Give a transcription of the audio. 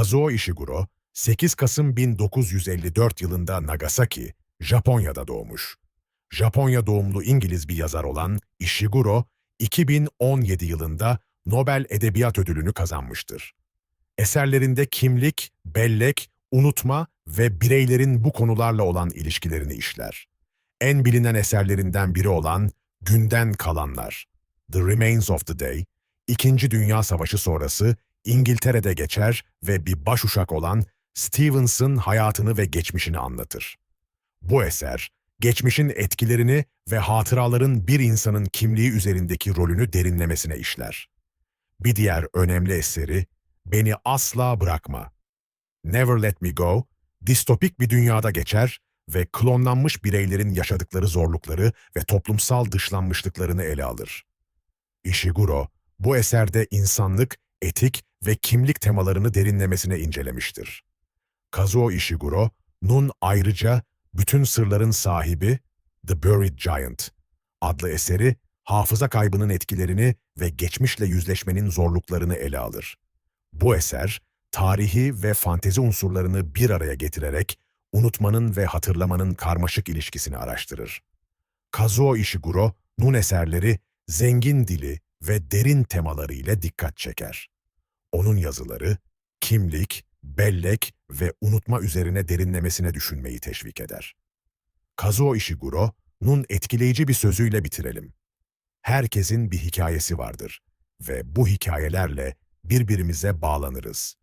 Kazuo Ishiguro, 8 Kasım 1954 yılında Nagasaki, Japonya'da doğmuş. Japonya doğumlu İngiliz bir yazar olan Ishiguro, 2017 yılında Nobel Edebiyat Ödülünü kazanmıştır. Eserlerinde kimlik, bellek, unutma ve bireylerin bu konularla olan ilişkilerini işler. En bilinen eserlerinden biri olan Günden Kalanlar, The Remains of the Day, İkinci Dünya Savaşı sonrası İngiltere'de geçer ve bir başuşak olan Stevens'ın hayatını ve geçmişini anlatır. Bu eser, geçmişin etkilerini ve hatıraların bir insanın kimliği üzerindeki rolünü derinlemesine işler. Bir diğer önemli eseri Beni Asla Bırakma. Never Let Me Go, distopik bir dünyada geçer ve klonlanmış bireylerin yaşadıkları zorlukları ve toplumsal dışlanmışlıklarını ele alır. Ishiguro, bu eserde insanlık, etik ve kimlik temalarını derinlemesine incelemiştir. Kazuo Ishiguro, Nun ayrıca Bütün Sırların Sahibi, The Buried Giant adlı eseri, hafıza kaybının etkilerini ve geçmişle yüzleşmenin zorluklarını ele alır. Bu eser, tarihi ve fantezi unsurlarını bir araya getirerek unutmanın ve hatırlamanın karmaşık ilişkisini araştırır. Kazuo Ishiguro, Nun eserleri zengin dili ve derin temaları ile dikkat çeker. Onun yazıları, kimlik, bellek ve unutma üzerine derinlemesine düşünmeyi teşvik eder. Kazuo Ishiguro, Nun etkileyici bir sözüyle bitirelim. Herkesin bir hikayesi vardır ve bu hikayelerle birbirimize bağlanırız.